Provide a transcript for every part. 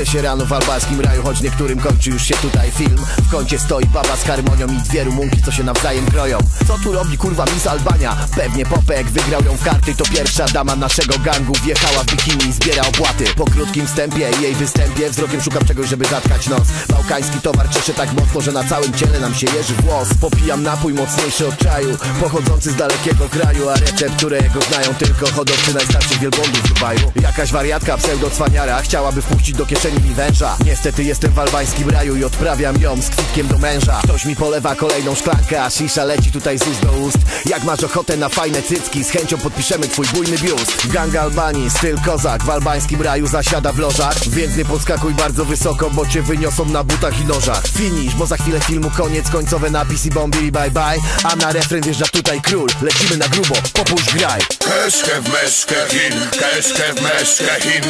Budzę się rano w albańskim raju, choć niektórym kończy już się tutaj film. W kącie stoi baba z harmonią i dwie rumunki, co się nawzajem kroją. Co tu robi kurwa Miss Albania? Pewnie Popek wygrał ją w karty To pierwsza dama naszego gangu wjechała w bikini i zbiera opłaty Po krótkim wstępie i jej występie wzrokiem szukam czegoś, żeby zatkać nos. Bałkański towar cieszy tak mocno, że na całym ciele nam się jeży włos. Popijam napój mocniejszy od czaju, pochodzący z dalekiego kraju A recept, którego znają tylko hodowcy najstarszych wielbłądów w Dubaju. Jakaś wariatka pseudo-cwaniara chciałaby wpuścić do kieszeni mi węża. Niestety jestem w albańskim raju i odprawiam ją z kwitkiem do męża. Ktoś mi polewa kolejną szklankę, a shisha leci tutaj z ust do ust. Jak masz ochotę na fajne cycki, z chęcią podpiszemy twój bujny biust. Gang Albanii, styl kozak, w albańskim raju zasiada w lożach. Więc nie podskakuj bardzo wysoko, bo cię wyniosą na butach i nożach. Finish, bo za chwilę filmu koniec, końcowe napisy bombi bye bye. A na refren wjeżdża tutaj król, lecimy na grubo, popuść graj. Keszke w meszkę Chin, keszke w meszkę Chin.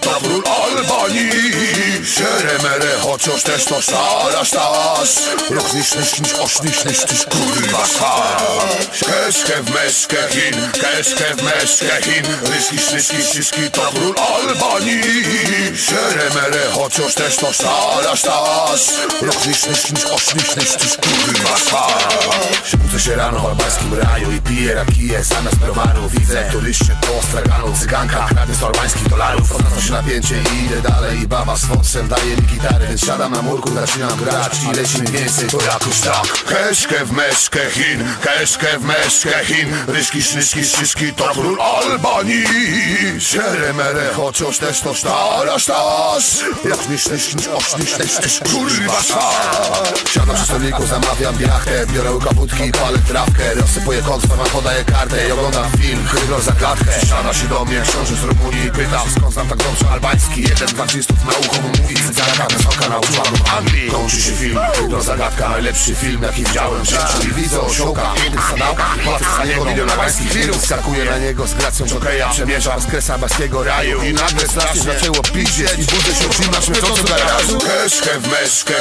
To król Albanii Szeremere, chociaż też to szara sztas Rochnisz, nysznisz, osznisz, nysznisz, kurwa szas Keszke w meszkę Chin, keszke w meszkę Chin. Ryski, szryski, szyski to król Albanii Szeremere, chociaż też to szara sztas Rochnisz, nysznisz, osznisz, nysznisz, kurwa szas Budzę się rano w albańskim raju i piję rakiję zamiast browaru Widzę turyście to straganu, cyganka kradnie z albańskich dolarów. Odnoszę się napięcie i idę dalej. Baba z foksem daje mi gitarę Więc siadam na murku, zaczynam grać i leci mi więcej to jakoś tak. Keszkę w meszkę Chin, keszkę w meszkę Chin. Ryszki, sznyszki, szyszki to król Albanii. Szeremere, chociaż też to stara sztas Jak sznysz, sznysz, sznysz, osznysz, sznysz, sznysz, kurwa przy stoliku, zamawiam jachtę Biorę kaputki, palę trawkę Rozsypuję konsum, a podaję kartę I oglądam film, krygo za klatkę. Siada się do mnie książę z Rumunii i pyta Skąd znam tak dobrze albański. Jeden z na ucho mu mówi Cyganka wysoka nauczyła go w Anglii. Kończy się film, krygo zagadka Najlepszy film jaki widziałem w życiu. I widzę osiołka, pięknych sadałka Płacę za niego milion albańskich lirów Skakuję na niego z gracją jokeja Przemierzam z kresa albańskiego raju. I nagle strasznie zaczęło piździeć I budzę się przy na śmierdzącym garażu Keszkę w meszkę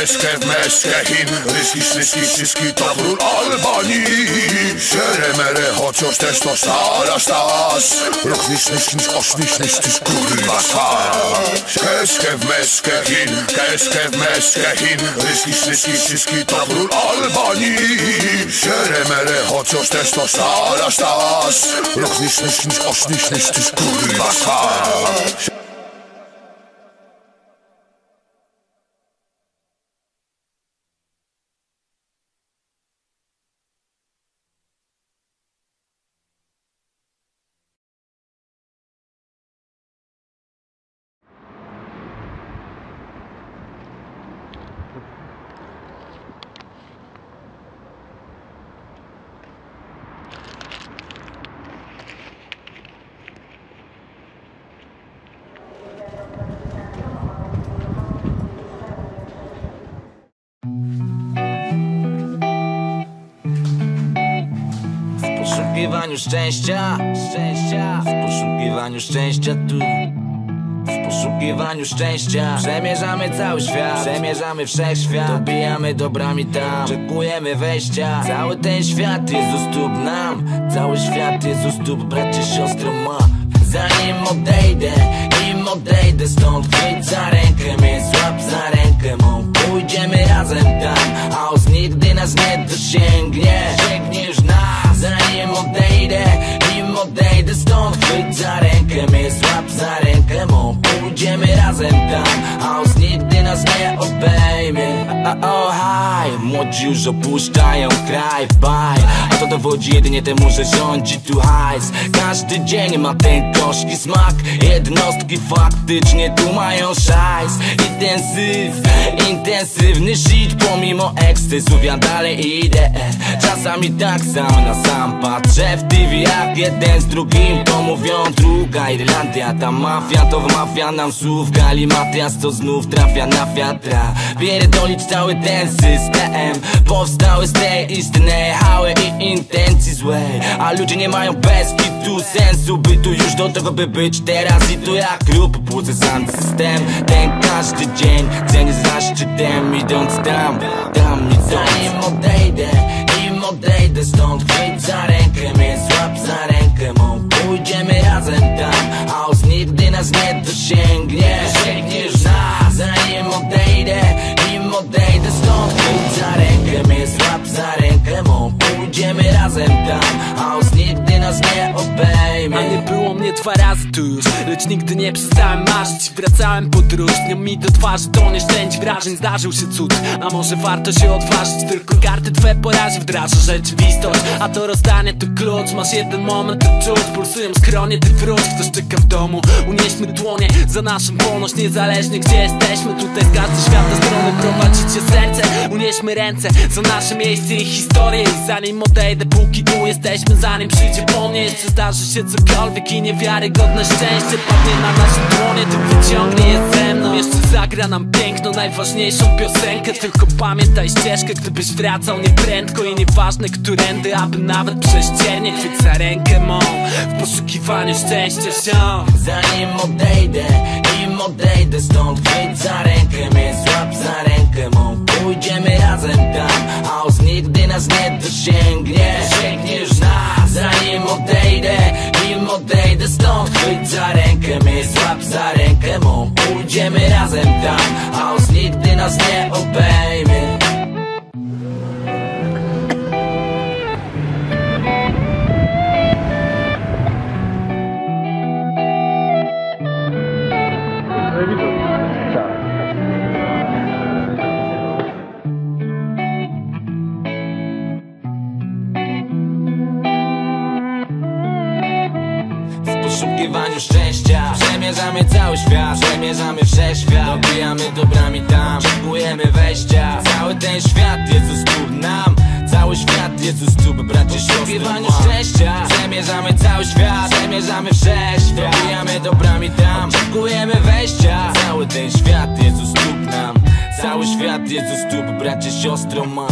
keszkę w meszkę Chin Ryszki, sznyszki, szyszki to król Albanii Szeremere, chociaż też to szara sztas Rochnisz, nysznisz, osznisz, nysznisz, kurwa szas Keszkę w meszkę Chin, keszkę meszkę Chin Ryszki, sznyszki, szyszki to król Albanii Szeremere, chociaż też to szara sztas Rochnisz, nysznisz, osznisz, nysznisz, kurwa szas poszukiwaniu szczęścia, szczęścia, w poszukiwaniu szczęścia tu. W poszukiwaniu szczęścia. Przemierzamy cały świat. Przemierzamy wszechświat. Dobijamy dobrami tam. Czekujemy wejścia. Cały ten świat jest u stóp nam. Cały świat jest u stóp bracie, siostro ma. Zanim odejdę Nim odejdę stąd Chwyć za rękę mnie Złap za rękę mą. Pójdziemy razem tam Chaos nigdy nas nie dosięgnie razem tam Chaos nigdy nas nie obejmie. O haj Młodzi już opuszczają kraj Bye A to dowodzi jedynie temu, że rządzi tu hajs. Każdy dzień ma ten gorzki smak. Jednostki faktycznie tu mają szajs. Intensyw, intensywny shit Pomimo ekscesów ja dalej idę. Czasami tak sam na sam patrzę w TV Jak jeden z drugim to mówią druga Irlandia Ta mafia to wmawia nam słów. Galimatias to znów trafia na wiatra Pierdolić cały ten system. Powstały z tej istnej hały i intencji złej A ludzie nie mają bez kitu sensu By tu już do tego by być teraz. I tu jak klub budzę sam system. Ten każdy dzień cenię za szczytem Idąc tam, tam nic Zanim odejdę, nim odejdę stąd Chwyć za rękę mnie, złap za rękę mą. Pójdziemy razem tam Chaos nigdy nas nie dosięgnie Pójdziemy 이래. Mnie dwa razy tu już Lecz nigdy nie przestałem marzyć. Wracałem podróżnią mi do twarzy To nieszczęść wrażeń Zdarzył się cud. A może warto się odważyć Tylko karty twe po razie wdraża rzeczywistość. A to rozdanie to klucz Masz jeden moment to czuć. Pulsują skronie, ty wróć Ktoś czeka w domu. Unieśmy dłonie za naszą wolność Niezależnie gdzie jesteśmy. Tutaj z każdej świata strony prowadzicie serce. Unieśmy ręce za nasze miejsce i historię. I zanim odejdę, póki tu jesteśmy Zanim przyjdzie po mnie Jeszcze zdarzy się cokolwiek i niewiarygodne szczęście Padnie na nasze dłonie, ty wyciągnie je ze mną. Jeszcze zagra nam piękną, najważniejszą piosenkę. Tylko pamiętaj ścieżkę, gdybyś wracał nieprędko I nieważne którędy, aby nawet prześciernie Chwyć za rękę mą w poszukiwaniu szczęścia się Zanim odejdę, nim odejdę stąd Chwyć za rękę mnie, złap za rękę mą. Pójdziemy razem tam, chaos nigdy nas nie dosięgnie Sięgniesz nas, zanim odejdę, nim odejdę stąd. Chwyć za rękę mnie, złap za rękę mą Pójdziemy razem tam, chaos nigdy nas nie obejmie poszukiwaniu szczęścia. Przemierzamy cały świat Przemierzamy wszechświat. Dobijamy dobrami tam Oczekujemy wejścia. Cały ten świat Jezus tu nam Cały świat Jezus tu bracie siostry poszukiwaniu szczęścia. Przemierzamy cały świat Przemierzamy wszechświat. Dobijamy dobrami tam Oczekujemy wejścia. Cały ten świat Jezus tu nam Cały świat Jezus tu bracie siostro ma